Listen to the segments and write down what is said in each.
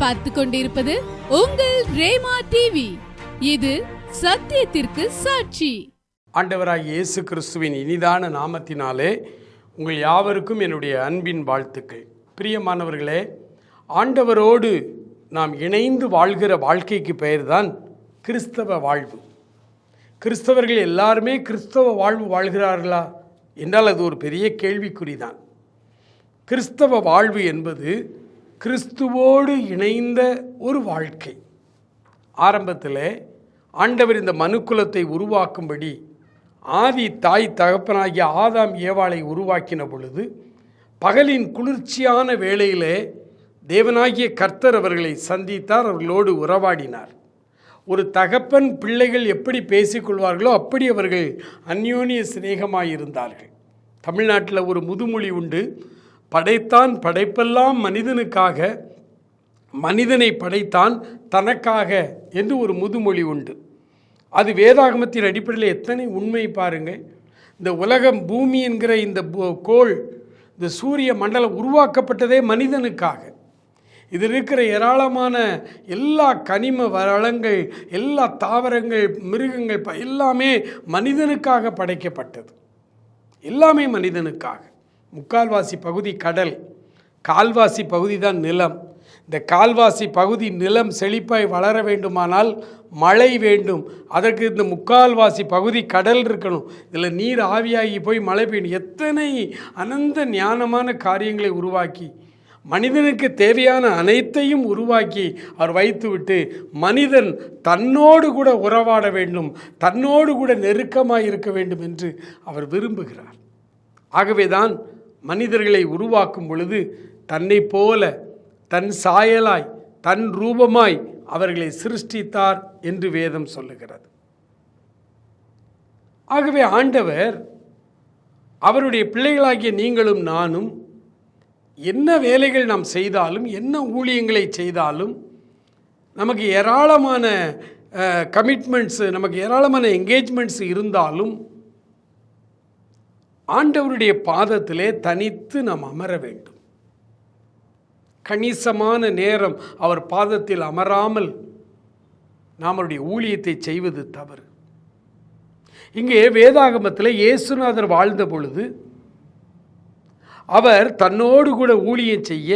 பார்த்து கொண்டிருப்பது உங்கள் ரேமா டிவி இது சத்தியத்திற்கு சாட்சி. ஆண்டவராக இயேசு கிறிஸ்துவின் இனிதான நாமத்தினாலே உங்கள் யாவருக்கும் என்னுடைய அன்பின் வாழ்த்துக்கள். பிரியமானவர்களே ஆண்டவரோடு நாம் இணைந்து வாழ்கிற வாழ்க்கைக்கு பெயர்தான் கிறிஸ்தவ வாழ்வு. கிறிஸ்தவர்கள் எல்லாருமே கிறிஸ்தவ வாழ்வு வாழ்கிறார்களா என்றால் அது ஒரு பெரிய கேள்விக்குறிதான். கிறிஸ்தவ வாழ்வு என்பது கிறிஸ்துவோடு இணைந்த ஒரு வாழ்க்கை. ஆரம்பத்தில் ஆண்டவர் இந்த மனுக்குலத்தை உருவாக்கும்படி ஆதி தாய் தகப்பனாகிய ஆதாம் ஏவாளை உருவாக்கின பொழுது பகலின் குளிர்ச்சியான வேளையிலே தேவனாகிய கர்த்தர் அவர்களை சந்தித்தார் அவர்களோடு உறவாடினார். ஒரு தகப்பன் பிள்ளைகள் எப்படி பேசிக்கொள்வார்களோ அப்படி அவர்கள் அந்யோன்ய சிநேகமாயிருந்தார்கள். தமிழ்நாட்டில் ஒரு முதுமொழி உண்டு. படைத்தான் படைப்பெல்லாம் மனிதனுக்காக மனிதனை படைத்தான் தனக்காக என்று ஒரு முதுமொழி உண்டு. அது வேதாகமத்தின் அடிப்படையில் எத்தனை உண்மை பாருங்கள். இந்த உலகம் பூமி என்கிற இந்த கோள் இந்த சூரிய மண்டலம் உருவாக்கப்பட்டதே மனிதனுக்காக. இதில் இருக்கிற ஏராளமான எல்லா கனிம வளங்கள் எல்லா தாவரங்கள் மிருகங்கள் ப- எல்லாமே மனிதனுக்காக படைக்கப்பட்டது. எல்லாமே மனிதனுக்காக. முக்கால்வாசி பகுதி கடல் கால்வாசி பகுதி தான் நிலம். இந்த கால்வாசி பகுதி நிலம் செழிப்பாய் வளர வேண்டுமானால் மழை வேண்டும். அதற்கு இந்த முக்கால்வாசி பகுதி கடல் இருக்கணும். இதில் நீர் ஆவியாகி போய் மழை பெய்யணும். எத்தனை அனந்த ஞானமான காரியங்களை உருவாக்கி மனிதனுக்கு தேவையான அனைத்தையும் உருவாக்கி அவர் வைத்துவிட்டு மனிதன் தன்னோடு கூட உறவாட வேண்டும் தன்னோடு கூட நெருக்கமாக இருக்க வேண்டும் என்று அவர் விரும்புகிறார். ஆகவேதான் மனிதர்களை உருவாக்கும் பொழுது தன்னை போல தன் சாயலாய் தன் ரூபமாய் அவர்களை சிருஷ்டித்தார் என்று வேதம் சொல்லுகிறது. ஆகவே ஆண்டவர் அவருடைய பிள்ளைகளாகிய நீங்களும் நானும் என்ன வேலைகள் நாம் செய்தாலும் என்ன ஊழியங்களை செய்தாலும் நமக்கு ஏராளமான கமிட்மெண்ட்ஸு நமக்கு ஏராளமான என்கேஜ்மெண்ட்ஸ் இருந்தாலும் ஆண்டவருடைய பாதத்திலே தனித்து நாம் அமர வேண்டும். கணிசமான நேரம் அவர் பாதத்தில் அமராமல் நாமளுடைய ஊழியத்தை செய்வது தவறு. இங்கே வேதாகமத்தில் இயேசுநாதர் வாழ்ந்த பொழுது அவர் தன்னோடு கூட ஊழியம் செய்ய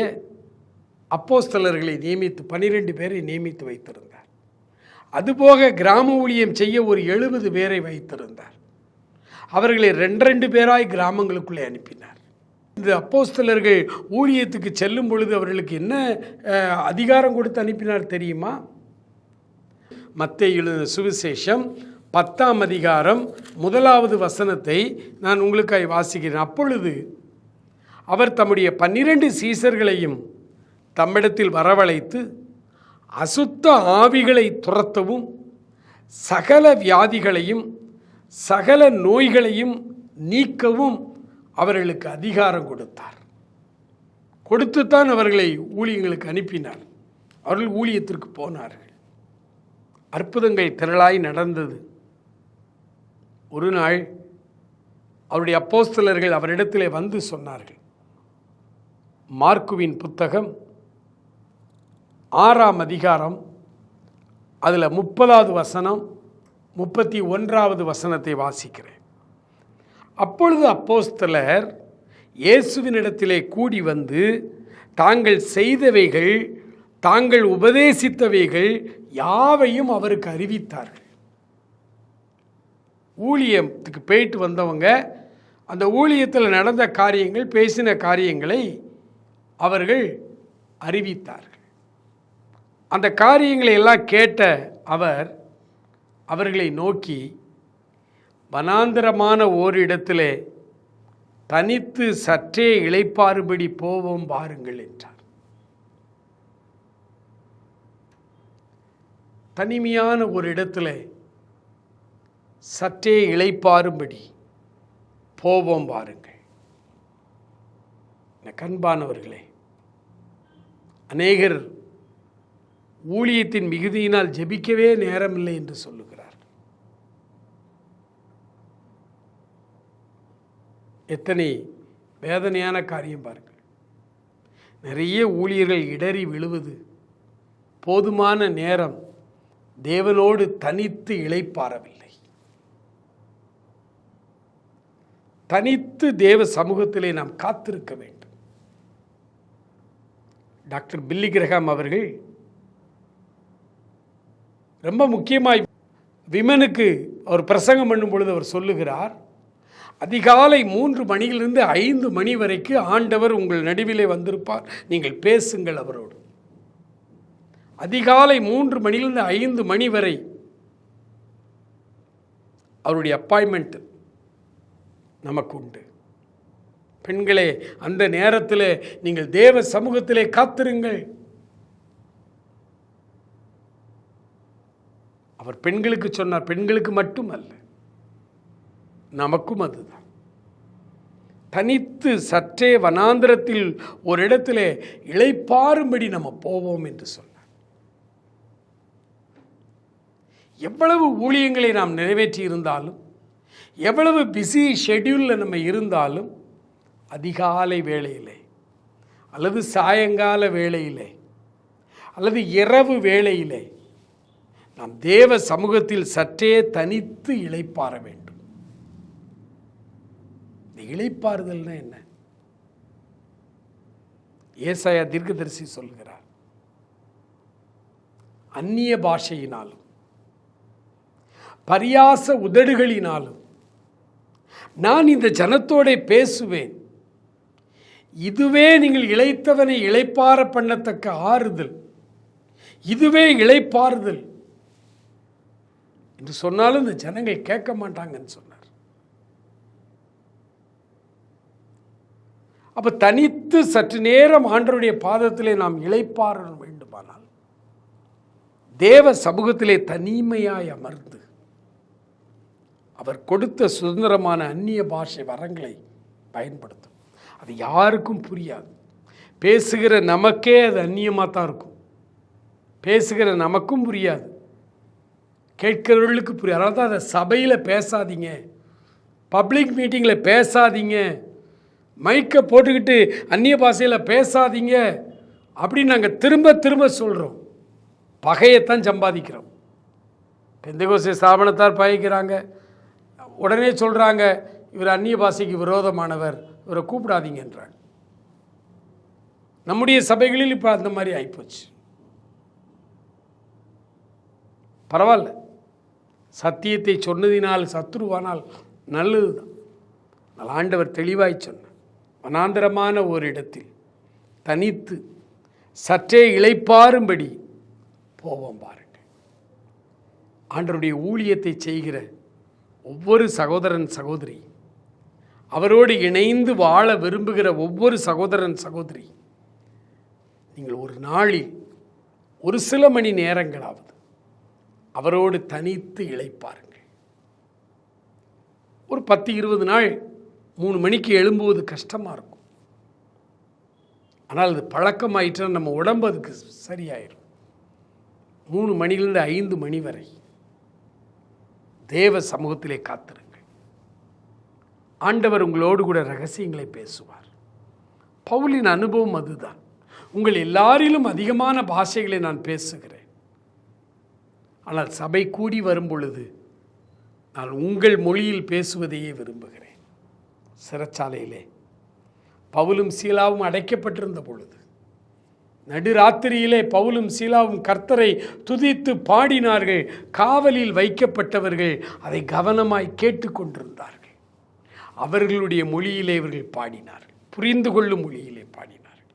அப்போஸ்தலர்களை நியமித்து பனிரெண்டு பேரை நியமித்து வைத்திருந்தார். அதுபோக கிராம ஊழியம் செய்ய ஒரு எழுபது பேரை வைத்திருந்தார். அவர்களை ரெண்டு ரெண்டு பேராய் கிராமங்களுக்குள்ளே அனுப்பினார். இந்த அப்போஸ்தலர்கள் ஊழியத்துக்கு செல்லும் பொழுது அவர்களுக்கு என்ன அதிகாரம் கொடுத்து அனுப்பினார் தெரியுமா? மத்திய எழுதின சுவிசேஷம் பத்தாம் அதிகாரம் முதலாவது வசனத்தை நான் உங்களுக்காய் வாசிக்கிறேன். அப்பொழுது அவர் தம்முடைய பன்னிரண்டு சீசர்களையும் தம்மிடத்தில் வரவழைத்து அசுத்த ஆவிகளை துரத்தவும் சகல வியாதிகளையும் சகல நோய்களையும் நீக்கவும் அவர்களுக்கு அதிகாரம் கொடுத்தார். கொடுத்துத்தான் அவர்களை ஊழியங்களுக்கு அனுப்பினார். அவர்கள் ஊழியத்திற்கு போனார்கள். அற்புதங்கள் திரளாய் நடந்தது. ஒரு நாள் அவருடைய அப்போஸ்தலர்கள் அவரிடத்திலே வந்து சொன்னார்கள். மார்க்குவின் புத்தகம் ஆறாம் அதிகாரம் அதில் முப்பதாவது வசனம் முப்பத்தி ஒன்றாவது வசனத்தை வாசிக்கிறேன். அப்பொழுது அப்போஸ்தலர் இயேசுவினிடத்திலே கூடி வந்து தாங்கள் செய்தவைகள் தாங்கள் உபதேசித்தவைகள் யாவையும் அவருக்கு அறிவித்தார்கள். ஊழியத்துக்கு போயிட்டு வந்தவங்க அந்த ஊழியத்தில் நடந்த காரியங்கள் பேசின காரியங்களை அவர்கள் அறிவித்தார்கள். அந்த காரியங்களை எல்லாம் கேட்ட அவர் அவர்களை நோக்கி வனாந்தரமான ஓரிடத்திலே தனித்து சற்றே இழைப்பாறுபடி போவோம் பாருங்கள் என்றார் தனிமையான ஒரு இடத்துல சற்றே இழைப்பாறும்படி போவோம் பாருங்கள் இந்த கண்பானவர்களே அநேகர் ஊழியத்தின் மிகுதியினால் ஜெபிக்கவே நேரமில்லை என்று சொல்லுங்கள். எத்தனை வேதனையான காரியம் பாருங்கள். நிறைய ஊழியர்கள் இடறி விழுவது போதுமான நேரம் தேவனோடு தனித்து இழைப்பாரவில்லை தனித்து தேவ சமூகத்திலே நாம் காத்திருக்க வேண்டும். டாக்டர் பில்லி கிரகாம் அவர்கள் ரொம்ப முக்கியமாய் விமனுக்கு அவர் பிரசங்கம் பண்ணும் பொழுது அவர் சொல்லுகிறார் அதிகாலை மூன்று மணியிலிருந்து ஐந்து மணி வரைக்கு ஆண்டவர் உங்கள் நடுவிலே வந்திருப்பார். நீங்கள் பேசுங்கள் அவரோடு. அதிகாலை மூன்று மணியிலிருந்து ஐந்து மணி வரை அவருடைய அப்பாயின்மெண்ட் நமக்கு உண்டு பெண்களே அந்த நேரத்தில் நீங்கள் தேவ சமூகத்திலே காத்திருங்கள். அவர் பெண்களுக்கு சொன்னார் பெண்களுக்கு மட்டுமல்ல. நமக்கும் அதுதான். தனித்து சற்றே வனாந்திரத்தில் ஒரு இடத்திலே இழைப்பாறும்படி நம்ம போவோம் என்று சொன்னார். எவ்வளவு ஊழியங்களை நாம் நிறைவேற்றி இருந்தாலும் எவ்வளவு பிஸி ஷெட்யூலில் நம்ம இருந்தாலும் அதிகாலை வேளையிலே அல்லது சாயங்கால வேளையிலே அல்லது இரவு வேளையிலே நாம் தேவ சமூகத்தில் சற்றே தனித்து இழைப்பார வேண்டும். இந்த என்ன? ஏசாயா தீர்க்கதரிசி சொல்கிறார் அந்நிய பாஷையினாலும் பரியாச உதடுகளினாலும் நான் இந்த ஜனத்தோட பேசுவேன். இதுவே நீங்கள் இளைத்தவனை இளைப்பார பண்ணத்தக்க ஆறுதல். இதுவே இழைப்பாறுதல் என்று சொன்னாலும் இந்த ஜனங்கள் கேட்க மாட்டாங்கன்னு சொன்ன அப்போ தனித்து சற்று நேரம் ஆண்டவருடைய பாதத்திலே நாம் இழைப்பார வேண்டுமானால். தேவ சமூகத்திலே தனிமையாய் அமர்ந்து அவர் கொடுத்த சுதந்திரமான அந்நிய பாஷை வரங்களை பயன்படுத்தும். அது யாருக்கும் புரியாது. பேசுகிற நமக்கே அது அந்நியமாக தான் இருக்கும். பேசுகிற நமக்கும் புரியாது. கேட்கிறவர்களுக்கு புரியாது. அதனால தான் அதை சபையில் பேசாதீங்க. பப்ளிக் மீட்டிங்கில் பேசாதீங்க. மைக்கை போட்டுக்கிட்டு அந்நிய பாஷையில் பேசாதீங்க அப்படின்னு நாங்கள் திரும்ப திரும்ப சொல்கிறோம் பகையைத்தான் சம்பாதிக்கிறோம். பெந்தகோசி ஸ்தாபனத்தார் பகைக்கிறாங்க உடனே சொல்கிறாங்க இவர் அந்நிய பாஷைக்கு விரோதமானவர். இவரை கூப்பிடாதீங்கன்றாங்க நம்முடைய சபைகளில் இப்போ அந்த மாதிரி ஆகிப்போச்சு பரவாயில்ல. சத்தியத்தை சொன்னதினால் சத்ருவானால் நல்லது தான் ஆண்டவர் தெளிவாய் சொன்னார். வனாந்தரமான ஒரு இடத்தில் தனித்து சற்றே இழைப்பாரும்படி போவோம் பாருங்கள். ஆண்டருடைய ஊழியத்தை செய்கிற ஒவ்வொரு சகோதரன் சகோதரி அவரோடு இணைந்து வாழ விரும்புகிற ஒவ்வொரு சகோதரன் சகோதரி நீங்கள் ஒரு நாளில் ஒரு சில மணி நேரங்களாவது அவரோடு தனித்து இழைப்பாருங்கள் ஒரு பத்து இருபது நாள் மூணு மணிக்கு எழும்புவது கஷ்டமாக இருக்கும். ஆனால் அது பழக்கமாயிட்டுனா நம்ம உடம்பு அதுக்கு சரியாயிடும் மூணு மணிலிருந்து ஐந்து மணி வரை தேவ சமூகத்திலே காத்திருங்கள். ஆண்டவர் உங்களோடு கூட ரகசியங்களை பேசுவார். பவுலின் அனுபவம் அதுதான். உங்கள் எல்லாரிலும் அதிகமான பாஷைகளை நான் பேசுகிறேன். ஆனால் சபை கூடி வரும் பொழுது நான் உங்கள் மொழியில் பேசுவதையே விரும்புகிறேன். சிறைச்சாலையிலே. பவுலும் சீலாவும் அடைக்கப்பட்டிருந்த பொழுது நடுராத்திரியிலே பவுலும் சீலாவும் கர்த்தரை துதித்து பாடினார்கள் காவலில் வைக்கப்பட்டவர்கள் அதை கவனமாய் கேட்டுக்கொண்டிருந்தார்கள் அவர்களுடைய மொழியிலே இவர்கள் பாடினார்கள் புரிந்து கொள்ளும் மொழியிலே பாடினார்கள்.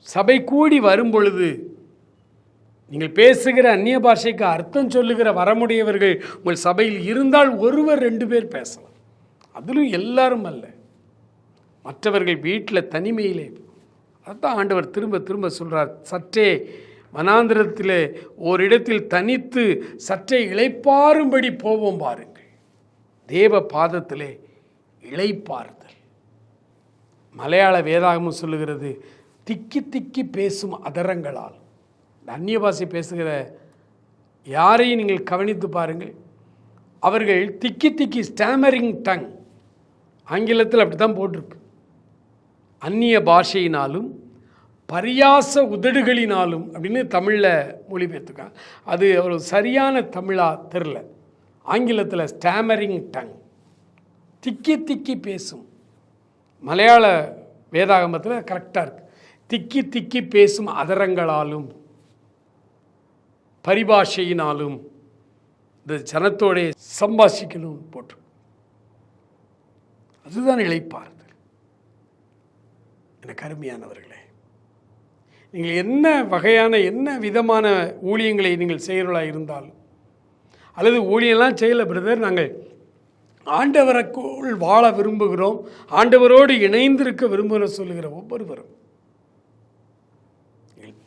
சபை கூடி வரும்பொழுது நீங்கள் பேசுகிற அந்நிய பாஷைக்கு அர்த்தம் சொல்லுகிற வரமுடையவர்கள் உங்கள் சபையில் இருந்தால் ஒருவர் ரெண்டு பேர் பேசலாம். அதிலும் எல்லாரும் அல்ல. மற்றவர்கள் வீட்டில் தனிமையிலே. அதுதான் ஆண்டவர் திரும்ப திரும்ப சொல்கிறார் சற்றே வனாந்திரத்தில் ஓரிடத்தில் தனித்து சற்றே இழைப்பாரும்படி போவோம் பாருங்கள். தேவ பாதத்திலே இழைப்பார்தல் மலையாள வேதாகமும் சொல்லுகிறது திக்கி திக்கி பேசும் அதரங்களால். இந்த அந்நிய பாஷை பேசுகிற யாரையும் நீங்கள் கவனித்து பாருங்கள். அவர்கள் திக்கி திக்கி ஸ்டாமரிங் டங் ஆங்கிலத்தில் அப்படி தான் போட்டிருக்கு. அந்நிய பாஷையினாலும் பரியாச உதடுகளினாலும் அப்படின்னு தமிழில் மொழிபெயர்த்துக்காங்க அது ஒரு சரியான தமிழாக தெரில ஆங்கிலத்தில் ஸ்டாமரிங் டங் திக்கி திக்கி பேசும். மலையாள வேதாகமத்தில் கரெக்டாக இருக்குது திக்கி திக்கி பேசும் அதரங்களாலும் பரிபாஷையினாலும் இந்த ஜனத்தோடைய சம்பாஷிக்கணும் போட்டு அதுதான் இழைப்பாறுதல் எனக்கு அருமையானவர்களே நீங்கள் என்ன வகையான என்ன விதமான ஊழியங்களை நீங்கள் செய்கிறவர்களாக இருந்தாலும் அல்லது ஊழியெல்லாம் செய்யலை பிரதர் நாங்கள் ஆண்டவருக்குள் வாழ விரும்புகிறோம் ஆண்டவரோடு இணைந்திருக்க விரும்புகிற சொல்லுகிற ஒவ்வொருவரும்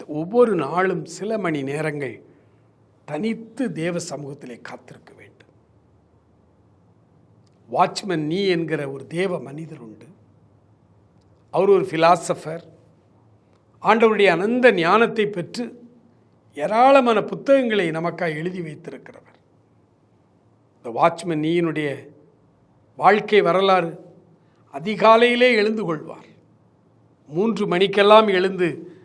ஒவ்வொரு நாளும் சில மணி நேரங்கள் தனித்து தேவ சமூகத்திலே காத்திருக்க வேண்டும். வாட்ச்மேன் நீ என்கிற ஒரு தேவ மனிதர் உண்டு. அவர் ஒரு ஃபிலாசபர் ஆண்டவருடைய அனந்த ஞானத்தை பெற்று ஏராளமான புத்தகங்களை நமக்காக எழுதி வைத்திருக்கிறவர். இந்த வாட்ச்மேன் நீயினுடைய வாழ்க்கை வரலாறு அதிகாலையிலே எழுந்து கொள்வார். மூன்று மணிக்கெல்லாம் எழுந்து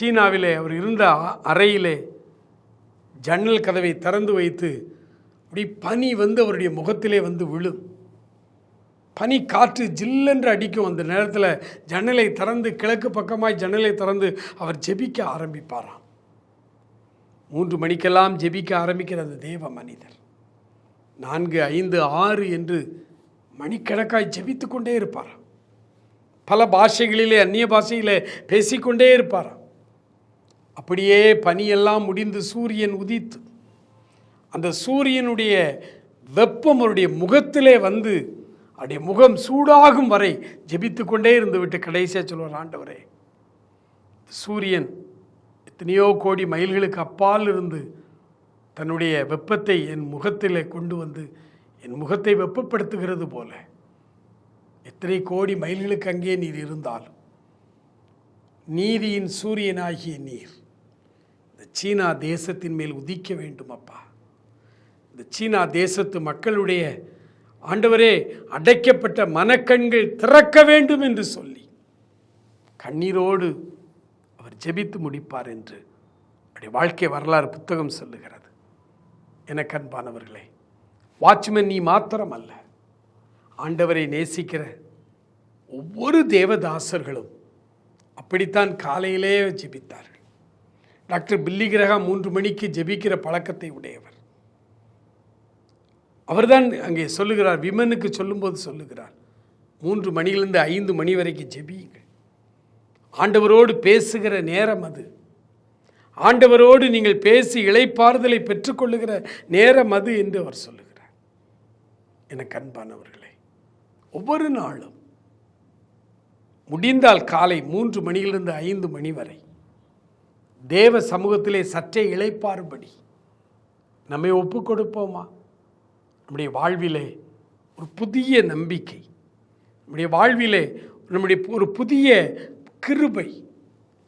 சீனாவிலே அவர் இருந்த அறையிலே ஜன்னல் கதவை திறந்து வைத்து அப்படி பனி வந்து அவருடைய முகத்திலே வந்து விழும். பனி காற்று ஜில்லென்று அடிக்கும். அந்த நேரத்தில் ஜன்னலை திறந்து கிழக்கு பக்கமாய் ஜன்னலை திறந்து அவர் ஜெபிக்க ஆரம்பிப்பாராம். மூன்று மணிக்கெல்லாம் ஜெபிக்க ஆரம்பிக்கிற அந்த தேவ மனிதர். நான்கு ஐந்து ஆறு என்று மணிக்கணக்காய் ஜெபித்து கொண்டே இருப்பாராம். பல பாஷைகளிலே அந்நிய பாஷையிலே பேசிக்கொண்டே இருப்பாராம். அப்படியே பனியெல்லாம் முடிந்து சூரியன் உதித்து அந்த சூரியனுடைய வெப்பம் அவருடைய முகத்திலே வந்து அவருடைய முகம் சூடாகும் வரை ஜெபித்து கொண்டே இருந்து விட்டு கடைசியாக சொல்வார் ஆண்டவரே சூரியன் எத்தனையோ கோடி மைல்களுக்கு அப்பால் இருந்து தன்னுடைய வெப்பத்தை என் முகத்திலே கொண்டு வந்து என் முகத்தை வெப்பப்படுத்துகிறது போல எத்தனை கோடி மைல்களுக்கு அங்கே நீர் இருந்தால் நீதியின் சூரியனாகிய நீர் இந்த சீனா தேசத்தின் மேல் உதிக்க வேண்டும் அப்பா. இந்த சீனா தேசத்து மக்களுடைய ஆண்டவரே அடைக்கப்பட்ட மனக்கண்கள் திறக்க வேண்டும் என்று சொல்லி கண்ணீரோடு அவர் ஜெபித்து முடிப்பார் என்று அப்படி வாழ்க்கை வரலாறு புத்தகம் சொல்லுகிறது. எனக்கு அன்பானவர்களே வாட்ச்மேன் நீ மாத்திரம் அல்ல ஆண்டவரை நேசிக்கிற ஒவ்வொரு தேவதாசர்களும் அப்படித்தான் காலையிலே ஜெபித்தார்கள். டாக்டர் பில்லி கிரகா மூன்று மணிக்கு ஜெபிக்கிற பழக்கத்தை உடையவர். அவர்தான் அங்கே சொல்லுகிறார் விமனுக்கு சொல்லும்போது சொல்லுகிறார். மூன்று மணியிலிருந்து ஐந்து மணி வரைக்கும் ஜெபியுங்கள். ஆண்டவரோடு பேசுகிற நேரம் அது. ஆண்டவரோடு நீங்கள் பேசி இழைப்பாறுதலை பெற்றுக்கொள்ளுகிற நேரம் அது என்று அவர் சொல்லுகிறார். எனக்கு அன்பானவர்களே ஒவ்வொரு நாளும் முடிந்தால் காலை மூன்று மணியிலிருந்து ஐந்து மணி வரை தேவ சமூகத்திலே சற்றே இளைப்பாறுபடி நம்மை ஒப்பு கொடுப்போமா நம்முடைய வாழ்விலே ஒரு புதிய நம்பிக்கை நம்முடைய வாழ்விலே நம்முடைய ஒரு புதிய கிருபை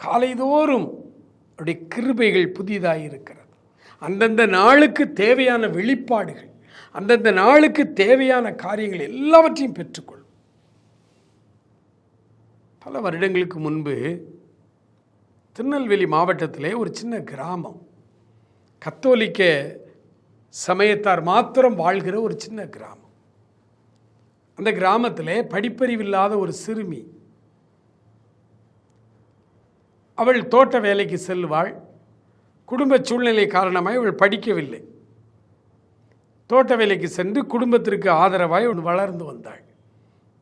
காலைதோறும் அவருடைய கிருபைகள் புதிதாக இருக்கிறது. அந்தந்த நாளுக்கு தேவையான வெளிப்பாடுகள் அந்தந்த நாளுக்கு தேவையான காரியங்கள் எல்லாவற்றையும் பெற்றுக்கொள்ளும். பல வருடங்களுக்கு முன்பு திருநெல்வேலி மாவட்டத்திலே ஒரு சின்ன கிராமம் கத்தோலிக்க சமயத்தார் மாத்திரம் வாழ்கிற ஒரு சின்ன கிராமம். அந்த கிராமத்திலே படிப்பறிவில்லாத ஒரு சிறுமி. அவள் தோட்ட வேலைக்கு செல்வாள் குடும்ப சூழ்நிலை காரணமாய் அவள் படிக்கவில்லை. தோட்ட வேலைக்கு சென்று குடும்பத்திற்கு ஆதரவாய் அவள் வளர்ந்து வந்தாள்.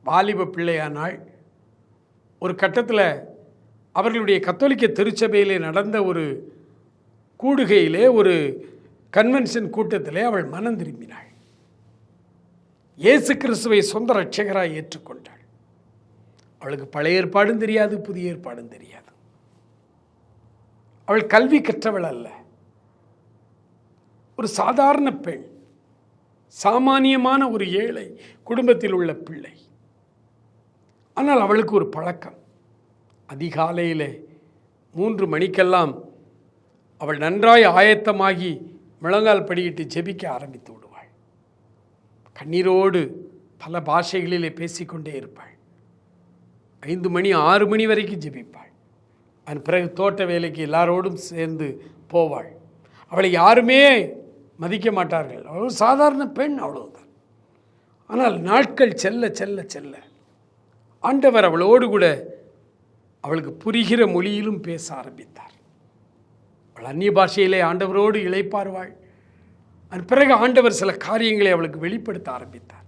வாலிப பிள்ளையானாள். ஒரு கட்டத்தில் அவர்களுடைய கத்தோலிக்க திருச்சபையிலே நடந்த ஒரு கூடுகையிலே ஒரு கன்வென்ஷன் கூட்டத்திலே அவள் மனம் திரும்பினாள். இயேசு கிறிஸ்துவை சொந்த ரட்சகராய் ஏற்றுக்கொண்டாள். அவளுக்கு பழைய ஏற்பாடும் தெரியாது புதிய ஏற்பாடும் தெரியாது. அவள் கல்வி கற்றவள் அல்ல. ஒரு சாதாரண பெண் சாமானியமான ஒரு ஏழை குடும்பத்தில் உள்ள பிள்ளை. ஆனால் அவளுக்கு ஒரு பழக்கம். அதிகாலையிலே மூன்று மணிக்கெல்லாம் அவள் நன்றாய் ஆயத்தமாகி முழங்கால் படியிட்டு ஜெபிக்க ஆரம்பித்து விடுவாள். கண்ணீரோடு பல பாஷைகளிலே பேசிக்கொண்டே இருப்பாள். ஐந்து மணி ஆறு மணி வரைக்கும் ஜெபிப்பாள். அதன் பிறகு தோட்ட வேலைக்கு எல்லாரோடும் சேர்ந்து போவாள். அவளை யாருமே மதிக்க மாட்டார்கள். அவள் சாதாரண பெண் அவ்வளவுதான். ஆனால் நாட்கள் செல்ல செல்ல செல்ல ஆண்டவர் அவளோடு கூட அவளுக்கு புரிகிற மொழியிலும் பேச ஆரம்பித்தார். அவள் அந்நிய பாஷையிலே ஆண்டவரோடு இழைப்பார்வாள் அதன் பிறகு ஆண்டவர் சில காரியங்களை அவளுக்கு வெளிப்படுத்த ஆரம்பித்தார்.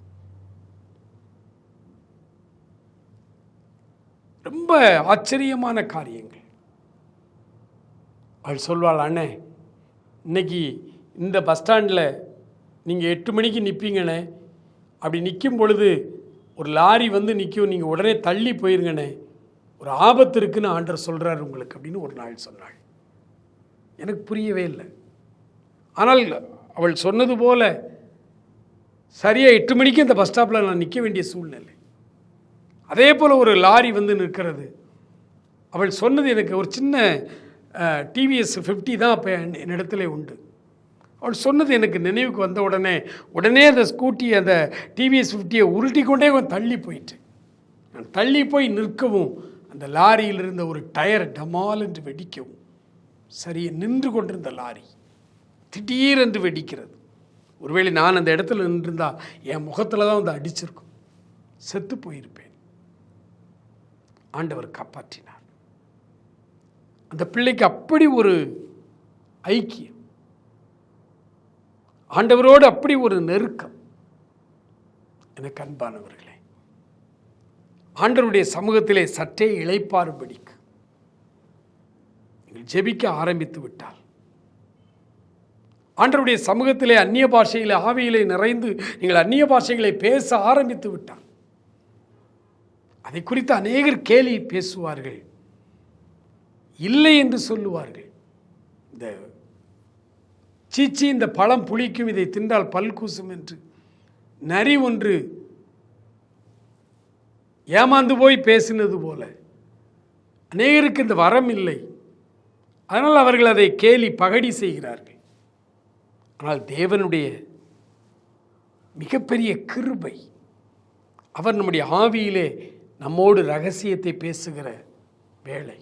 ரொம்ப ஆச்சரியமான காரியங்கள். அவள் சொல்வாள் அண்ணே இன்னைக்கு இந்த பஸ் ஸ்டாண்டில் நீங்கள் எட்டு மணிக்கு நிற்பீங்கண்ணே அப்படி நிற்கும் பொழுது ஒரு லாரி வந்து நிற்கும் நீங்கள் உடனே தள்ளி போயிருங்கண்ணே. ஒரு ஆபத்து இருக்குன்னு ஆண்டர் சொல்கிறார் உங்களுக்கு அப்படின்னு ஒரு நாள் சொன்னாள். எனக்கு புரியவே இல்லை. ஆனால் அவள் சொன்னது போல சரியாக எட்டு மணிக்கு அந்த பஸ் ஸ்டாப்பில் நான் நிற்க வேண்டிய சூழ்நிலை. அதே போல் ஒரு லாரி வந்து நிற்கிறது. அவள் சொன்னது எனக்கு ஒரு சின்ன டிவிஎஸ் ஃபிஃப்டி தான் அப்போ என்னிடத்துல உண்டு. அவள் சொன்னது எனக்கு நினைவுக்கு வந்த உடனே உடனே அந்த ஸ்கூட்டி அந்த டிவிஎஸ் ஃபிஃப்டியை உருட்டி கொண்டே தள்ளி போயிட்டேன் நான் தள்ளி போய் நிற்கவும் அந்த லாரியில் இருந்த ஒரு டயர் டமால் என்று வெடிக்கவும் சரி நின்று கொண்டிருந்த லாரி திடீரென்று வெடிக்கிறது. ஒருவேளை நான் அந்த இடத்துல நின்றிருந்தா என் முகத்தில் தான் வந்து அடிச்சிருக்கும். செத்து போயிருப்பேன். ஆண்டவர் காப்பாற்றினார். அந்த பிள்ளைக்கு அப்படி ஒரு ஐக்கியம். ஆண்டவரோடு அப்படி ஒரு நெருக்கம். எனக்கு அன்பானவர்களே ஆண்டவருடைய சமூகத்திலே சற்றே இழைப்பாறுபடிக்கு நீங்கள் ஜெபிக்க ஆரம்பித்து விட்டால் ஆண்டருடைய சமூகத்திலே அந்நிய பாஷையிலே ஆவியிலே நிறைந்து நீங்கள் அந்நிய பாஷைகளை பேச ஆரம்பித்து விட்டால் அதை குறித்து அநேகர் கேலி பேசுவார்கள். இல்லை என்று சொல்லுவார்கள். இந்த சீச்சி இந்த பழம் புளிக்கும் இதை தின்றால் பல் கூசும் என்று நரி ஒன்று ஏமாந்து போய் பேசினது போல. அநேகருக்கு இந்த வரம் இல்லை. அதனால் அவர்கள் அதை கேலி பகடி செய்கிறார்கள். ஆனால் தேவனுடைய மிகப்பெரிய கிருபை அவர் நம்முடைய ஆவியிலே நம்மோடு ரகசியத்தை பேசுகிற வேலை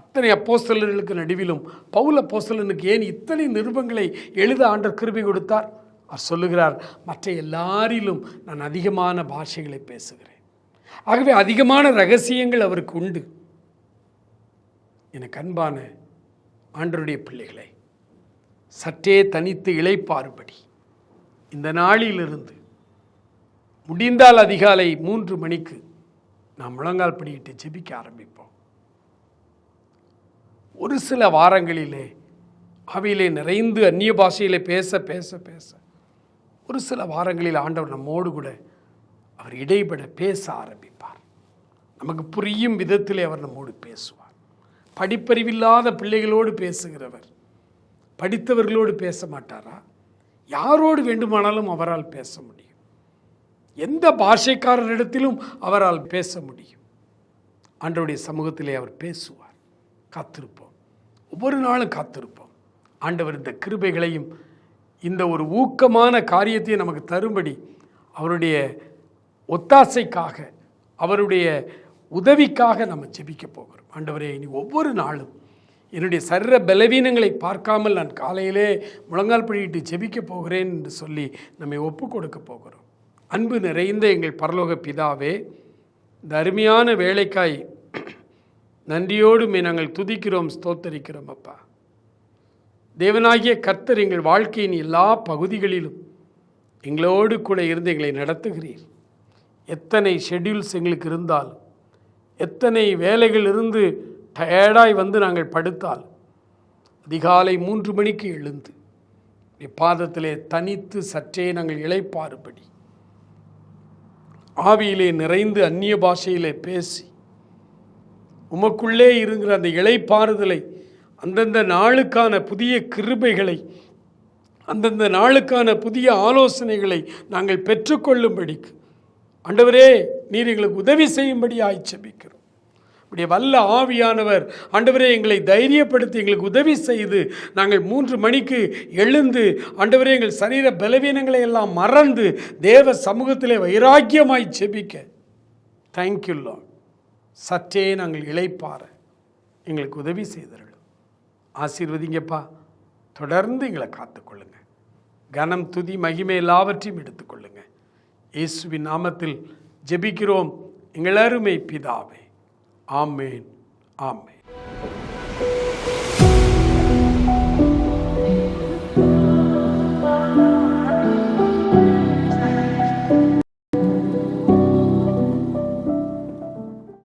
அத்தனை அப்போஸ்தலர்களுக்கு நடுவிலும் பௌல அப்போஸ்தலனுக்கு ஏன் இத்தனை நிருபங்களை எழுத ஆண்டர் கிருபி கொடுத்தார்? அவர் சொல்லுகிறார் மற்ற எல்லாரிலும் நான் அதிகமான பாஷைகளை பேசுகிறேன். ஆகவே அதிகமான ரகசியங்கள் அவருக்கு உண்டு. எனக்கு அன்பான ஆண்டருடைய பிள்ளைகளை சற்றே தனித்து இழைப்பாறுபடி இந்த நாளிலிருந்து முடிந்தால் அதிகாலை மூன்று மணிக்கு நாம் முழங்கால் படியிட்டு ஜெபிக்க ஆரம்பிப்போம். ஒரு சில வாரங்களிலே அவையிலே நிறைந்து அந்நிய பாஷையிலே பேச பேச பேச ஒரு சில வாரங்களில் ஆண்டவர் நம்மோடு கூட அவர் இடைபட பேச ஆரம்பிப்பார். நமக்கு புரியும் விதத்திலே அவர் நம்மோடு பேசுவார். படிப்பறிவில்லாத பிள்ளைகளோடு பேசுகிறவர். படித்தவர்களோடு பேச மாட்டாரா? யாரோடு வேண்டுமானாலும் அவரால் பேச முடியும். எந்த பாஷைக்காரரிடத்திலும் அவரால் பேச முடியும். ஆண்டவருடைய சமூகத்திலே அவர் பேசுவார். காத்திருப்போம். ஒவ்வொரு நாளும் காத்திருப்போம். ஆண்டவர் இந்த கிருபைகளையும் இந்த ஒரு ஊக்கமான காரியத்தையும் நமக்கு தரும்படி அவருடைய ஒத்தாசைக்காக அவருடைய உதவிக்காக நம்ம ஜெபிக்க போகிறோம். ஆண்டவரே இனி ஒவ்வொரு நாளும் என்னுடைய சரீர பலவீனங்களை பார்க்காமல் நான் காலையிலே முழங்கால் படியிட்டு ஜெபிக்க போகிறேன் என்று சொல்லி நம்மை ஒப்பு கொடுக்க போகிறோம். அன்பு நிறைந்த எங்கள் பரலோக பிதாவே இந்த அருமையான வேலைக்காய் நன்றியோடுமே நாங்கள் துதிக்கிறோம் ஸ்தோத்தரிக்கிறோம் அப்பா. தேவனாகிய கர்த்தர் எங்கள் வாழ்க்கையின் எல்லா பகுதிகளிலும் எங்களோடு கூட இருந்து எங்களை நடத்துகிறீர். எத்தனை ஷெட்யூல்ஸ் எங்களுக்கு இருந்தால் எத்தனை வேலைகள் இருந்து டயர்டாய் வந்து நாங்கள் படுத்தால்? அதிகாலை மூன்று மணிக்கு எழுந்து பாதத்திலே தனித்து சற்றே நாங்கள் இழைப்பாறுபடி ஆவியிலே நிறைந்து அந்நிய பாஷையிலே பேசி உமக்குள்ளே இருக்கிற அந்த இழைப்பாறுதலை அந்தந்த நாளுக்கான புதிய கிருபைகளை அந்தந்த நாளுக்கான புதிய ஆலோசனைகளை நாங்கள் பெற்றுக்கொள்ளும்படிக்கு. ஆண்டவரே நீர் எங்களுக்கு உதவி செய்யும்படி ஆய்ச்சபிக்கிறோம் உடைய வல்ல ஆவியானவர். ஆண்டவரே எங்களை தைரியப்படுத்தி எங்களுக்கு உதவி செய்து நாங்கள் மூன்று மணிக்கு எழுந்து ஆண்டவரே எங்கள் சரீர பலவீனங்களை எல்லாம் மறந்து தேவ சமூகத்திலே வைராக்கியமாய் செபிக்க தேங்க்யூல்லா சற்றே நாங்கள் இழைப்பார எங்களுக்கு உதவி செய்தார்கள் ஆசீர்வதிங்கப்பா. தொடர்ந்து எங்களை காத்துக்கொள்ளுங்க. கனம் துதி மகிமை எல்லாவற்றையும் எடுத்துக்கொள்ளுங்க. இயேசுவின் நாமத்தில் ஜெபிக்கிறோம். எங்கள் அருமை பிதாவே. Amen. Amen.